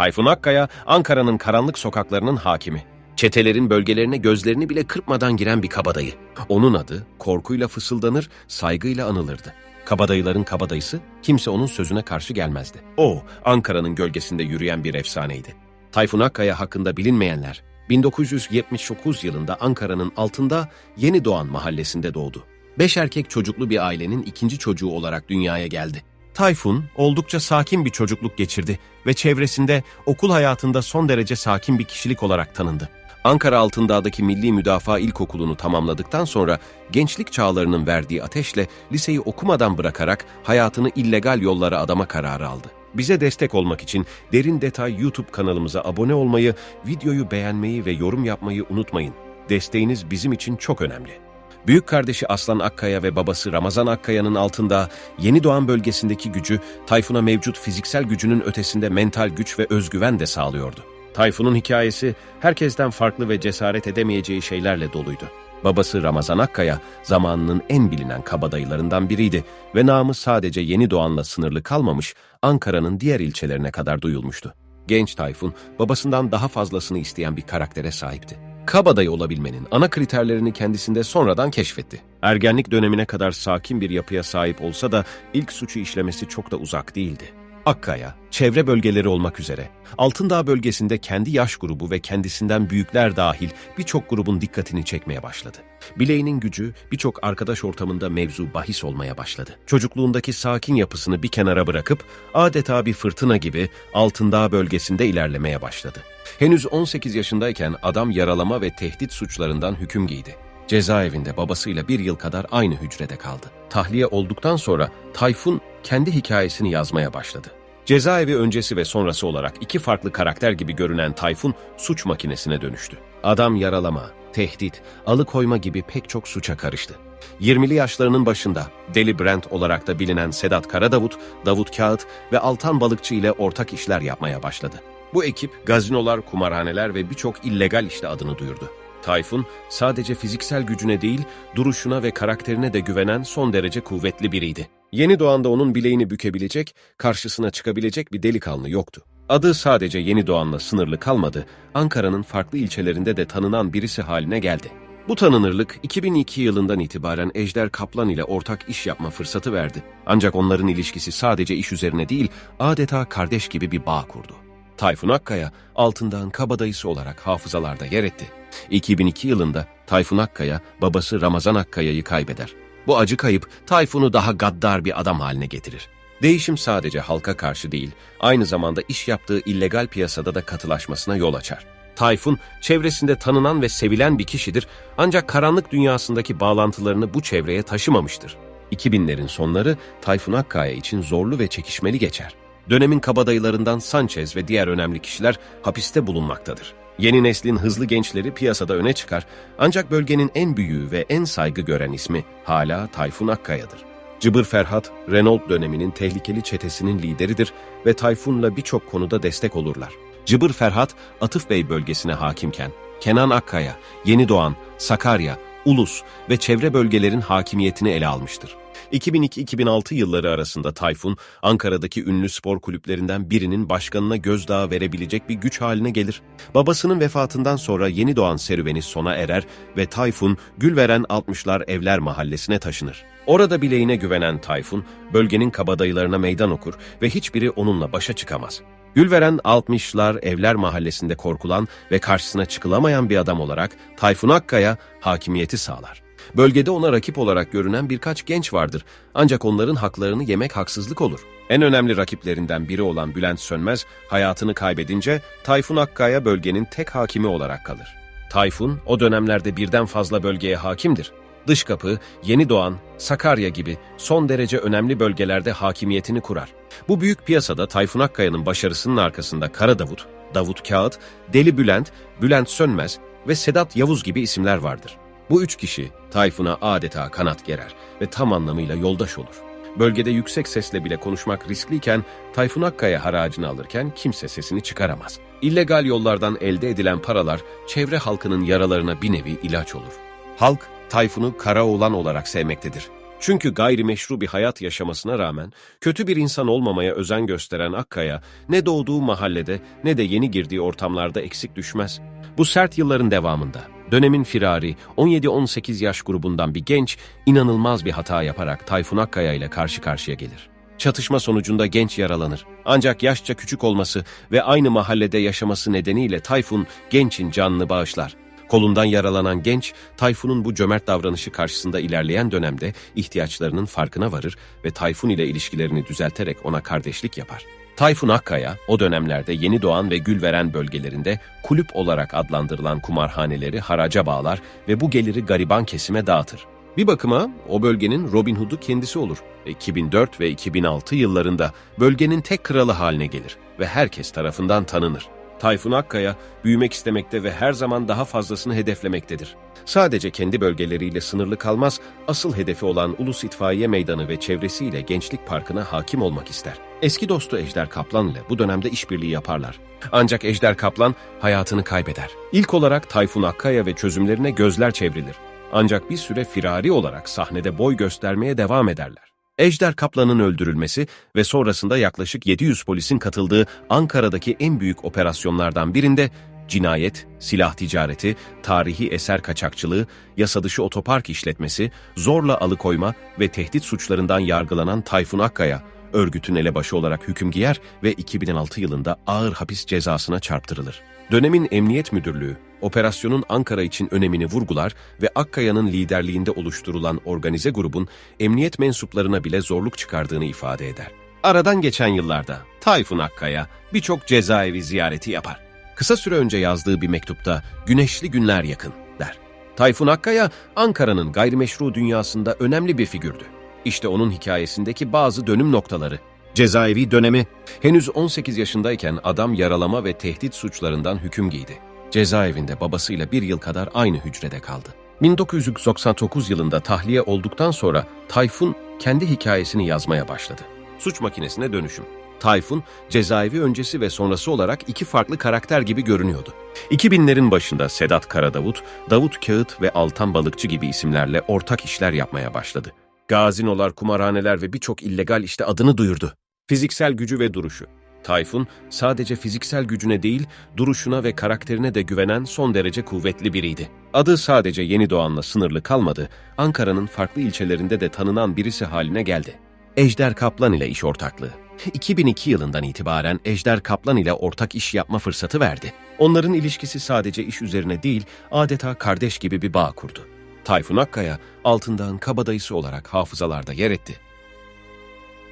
Tayfun Akkaya, Ankara'nın karanlık sokaklarının hakimi. Çetelerin bölgelerine gözlerini bile kırpmadan giren bir kabadayı. Onun adı korkuyla fısıldanır, saygıyla anılırdı. Kabadayıların kabadayısı, kimse onun sözüne karşı gelmezdi. O, Ankara'nın gölgesinde yürüyen bir efsaneydi. Tayfun Akkaya hakkında bilinmeyenler, 1979 yılında Ankara'nın altında Yeni Doğan mahallesinde doğdu. Beş erkek çocuklu bir ailenin ikinci çocuğu olarak dünyaya geldi. Tayfun oldukça sakin bir çocukluk geçirdi ve çevresinde okul hayatında son derece sakin bir kişilik olarak tanındı. Ankara Altındağ'daki Milli Müdafaa İlkokulu'nu tamamladıktan sonra gençlik çağlarının verdiği ateşle liseyi okumadan bırakarak hayatını illegal yollara adama kararı aldı. Bize destek olmak için Derin Detay YouTube kanalımıza abone olmayı, videoyu beğenmeyi ve yorum yapmayı unutmayın. Desteğiniz bizim için çok önemli. Büyük kardeşi Aslan Akkaya ve babası Ramazan Akkaya'nın altında Yeni Doğan bölgesindeki gücü Tayfun'a mevcut fiziksel gücünün ötesinde mental güç ve özgüven de sağlıyordu. Tayfun'un hikayesi herkesten farklı ve cesaret edemeyeceği şeylerle doluydu. Babası Ramazan Akkaya zamanının en bilinen kabadayılarından biriydi ve namı sadece Yeni Doğan'la sınırlı kalmamış Ankara'nın diğer ilçelerine kadar duyulmuştu. Genç Tayfun babasından daha fazlasını isteyen bir karaktere sahipti. Kabadayı olabilmenin ana kriterlerini kendisinde sonradan keşfetti. Ergenlik dönemine kadar sakin bir yapıya sahip olsa da ilk suçu işlemesi çok da uzak değildi. Akkaya, çevre bölgeleri olmak üzere Altındağ bölgesinde kendi yaş grubu ve kendisinden büyükler dahil birçok grubun dikkatini çekmeye başladı. Bileğinin gücü birçok arkadaş ortamında mevzu bahis olmaya başladı. Çocukluğundaki sakin yapısını bir kenara bırakıp adeta bir fırtına gibi Altındağ bölgesinde ilerlemeye başladı. Henüz 18 yaşındayken adam yaralama ve tehdit suçlarından hüküm giydi. Cezaevinde babasıyla bir yıl kadar aynı hücrede kaldı. Tahliye olduktan sonra Tayfun kendi hikayesini yazmaya başladı. Cezaevi öncesi ve sonrası olarak iki farklı karakter gibi görünen Tayfun suç makinesine dönüştü. Adam yaralama, tehdit, alıkoyma gibi pek çok suça karıştı. 20'li yaşlarının başında Deli Brent olarak da bilinen Sedat Karadavut, Davut Kağıt ve Altan Balıkçı ile ortak işler yapmaya başladı. Bu ekip gazinolar, kumarhaneler ve birçok illegal işte adını duyurdu. Tayfun sadece fiziksel gücüne değil, duruşuna ve karakterine de güvenen son derece kuvvetli biriydi. Yeni doğanda onun bileğini bükebilecek, karşısına çıkabilecek bir delikanlı yoktu. Adı sadece Yeni Doğan'la sınırlı kalmadı, Ankara'nın farklı ilçelerinde de tanınan birisi haline geldi. Bu tanınırlık 2002 yılından itibaren Ejder Kaplan ile ortak iş yapma fırsatı verdi. Ancak onların ilişkisi sadece iş üzerine değil, adeta kardeş gibi bir bağ kurdu. Tayfun Akkaya, Altındağ'ın kabadayısı olarak hafızalarda yer etti. 2002 yılında Tayfun Akkaya, babası Ramazan Akkaya'yı kaybeder. Bu acı kayıp Tayfun'u daha gaddar bir adam haline getirir. Değişim sadece halka karşı değil, aynı zamanda iş yaptığı illegal piyasada da katılaşmasına yol açar. Tayfun, çevresinde tanınan ve sevilen bir kişidir ancak karanlık dünyasındaki bağlantılarını bu çevreye taşımamıştır. 2000'lerin sonları Tayfun Akkaya için zorlu ve çekişmeli geçer. Dönemin kabadayılarından Sanchez ve diğer önemli kişiler hapiste bulunmaktadır. Yeni neslin hızlı gençleri piyasada öne çıkar ancak bölgenin en büyüğü ve en saygı gören ismi hala Tayfun Akkaya'dır. Cıbır Ferhat, Renault döneminin tehlikeli çetesinin lideridir ve Tayfun'la birçok konuda destek olurlar. Cıbır Ferhat, Atıf Bey bölgesine hakimken, Kenan Akkaya, Yeni Doğan, Sakarya, Ulus ve çevre bölgelerin hakimiyetini ele almıştır. 2002-2006 yılları arasında Tayfun, Ankara'daki ünlü spor kulüplerinden birinin başkanına gözdağı verebilecek bir güç haline gelir. Babasının vefatından sonra yeni doğan serüveni sona erer ve Tayfun, Gülveren 60'lar Evler Mahallesi'ne taşınır. Orada bileğine güvenen Tayfun, bölgenin kabadayılarına meydan okur ve hiçbiri onunla başa çıkamaz. Gülveren 60'lar Evler Mahallesi'nde korkulan ve karşısına çıkılamayan bir adam olarak Tayfun Akkaya hakimiyeti sağlar. Bölgede ona rakip olarak görünen birkaç genç vardır ancak onların haklarını yemek haksızlık olur. En önemli rakiplerinden biri olan Bülent Sönmez hayatını kaybedince Tayfun Akkaya bölgenin tek hakimi olarak kalır. Tayfun o dönemlerde birden fazla bölgeye hakimdir. Dışkapı, Yeni Doğan, Sakarya gibi son derece önemli bölgelerde hakimiyetini kurar. Bu büyük piyasada Tayfun Akkaya'nın başarısının arkasında Kara Davut, Davut Kağıt, Deli Bülent, Bülent Sönmez ve Sedat Yavuz gibi isimler vardır. Bu üç kişi Tayfun'a adeta kanat gerer ve tam anlamıyla yoldaş olur. Bölgede yüksek sesle bile konuşmak riskliyken Tayfun Akkaya haracını alırken kimse sesini çıkaramaz. İllegal yollardan elde edilen paralar çevre halkının yaralarına bir nevi ilaç olur. Halk Tayfun'u Karaoğlan olarak sevmektedir. Çünkü gayrimeşru bir hayat yaşamasına rağmen kötü bir insan olmamaya özen gösteren Akkaya ne doğduğu mahallede ne de yeni girdiği ortamlarda eksik düşmez. Bu sert yılların devamında dönemin firari 17-18 yaş grubundan bir genç inanılmaz bir hata yaparak Tayfun Akkaya ile karşı karşıya gelir. Çatışma sonucunda genç yaralanır. Ancak yaşça küçük olması ve aynı mahallede yaşaması nedeniyle Tayfun gençin canını bağışlar. Kolundan yaralanan genç, Tayfun'un bu cömert davranışı karşısında ilerleyen dönemde ihtiyaçlarının farkına varır ve Tayfun ile ilişkilerini düzelterek ona kardeşlik yapar. Tayfun Akkaya, o dönemlerde yeni doğan ve gül veren bölgelerinde kulüp olarak adlandırılan kumarhaneleri haraca bağlar ve bu geliri gariban kesime dağıtır. Bir bakıma o bölgenin Robin Hood'u kendisi olur. 2004 ve 2006 yıllarında bölgenin tek kralı haline gelir ve herkes tarafından tanınır. Tayfun Akkaya büyümek istemekte ve her zaman daha fazlasını hedeflemektedir. Sadece kendi bölgeleriyle sınırlı kalmaz, asıl hedefi olan Ulus İtfaiye Meydanı ve çevresiyle Gençlik Parkı'na hakim olmak ister. Eski dostu Ejder Kaplan ile bu dönemde işbirliği yaparlar. Ancak Ejder Kaplan hayatını kaybeder. İlk olarak Tayfun Akkaya ve çözümlerine gözler çevrilir. Ancak bir süre firari olarak sahnede boy göstermeye devam ederler. Ejder Kaplan'ın öldürülmesi ve sonrasında yaklaşık 700 polisin katıldığı Ankara'daki en büyük operasyonlardan birinde cinayet, silah ticareti, tarihi eser kaçakçılığı, yasadışı otopark işletmesi, zorla alıkoyma ve tehdit suçlarından yargılanan Tayfun Akkaya, örgütün elebaşı olarak hüküm giyer ve 2006 yılında ağır hapis cezasına çarptırılır. Dönemin Emniyet Müdürlüğü, operasyonun Ankara için önemini vurgular ve Akkaya'nın liderliğinde oluşturulan organize grubun emniyet mensuplarına bile zorluk çıkardığını ifade eder. Aradan geçen yıllarda Tayfun Akkaya birçok cezaevi ziyareti yapar. Kısa süre önce yazdığı bir mektupta güneşli günler yakın der. Tayfun Akkaya Ankara'nın gayrimeşru dünyasında önemli bir figürdü. İşte onun hikayesindeki bazı dönüm noktaları. Cezaevi dönemi. Henüz 18 yaşındayken adam yaralama ve tehdit suçlarından hüküm giydi. Cezaevinde babasıyla bir yıl kadar aynı hücrede kaldı. 1999 yılında tahliye olduktan sonra Tayfun kendi hikayesini yazmaya başladı. Suç makinesine dönüşüm. Tayfun, cezaevi öncesi ve sonrası olarak iki farklı karakter gibi görünüyordu. 2000'lerin başında Sedat Karadavut, Davut Kağıt ve Altan Balıkçı gibi isimlerle ortak işler yapmaya başladı. Gazinolar, kumarhaneler ve birçok illegal işte adını duyurdu. Fiziksel gücü ve duruşu. Tayfun sadece fiziksel gücüne değil, duruşuna ve karakterine de güvenen son derece kuvvetli biriydi. Adı sadece Yeni Doğan'la sınırlı kalmadı, Ankara'nın farklı ilçelerinde de tanınan birisi haline geldi. Ejder Kaplan ile iş ortaklığı. 2002 yılından itibaren Ejder Kaplan ile ortak iş yapma fırsatı verdi. Onların ilişkisi sadece iş üzerine değil, adeta kardeş gibi bir bağ kurdu. Tayfun Akkaya, Altındağ'ın kabadayısı olarak hafızalarda yer etti.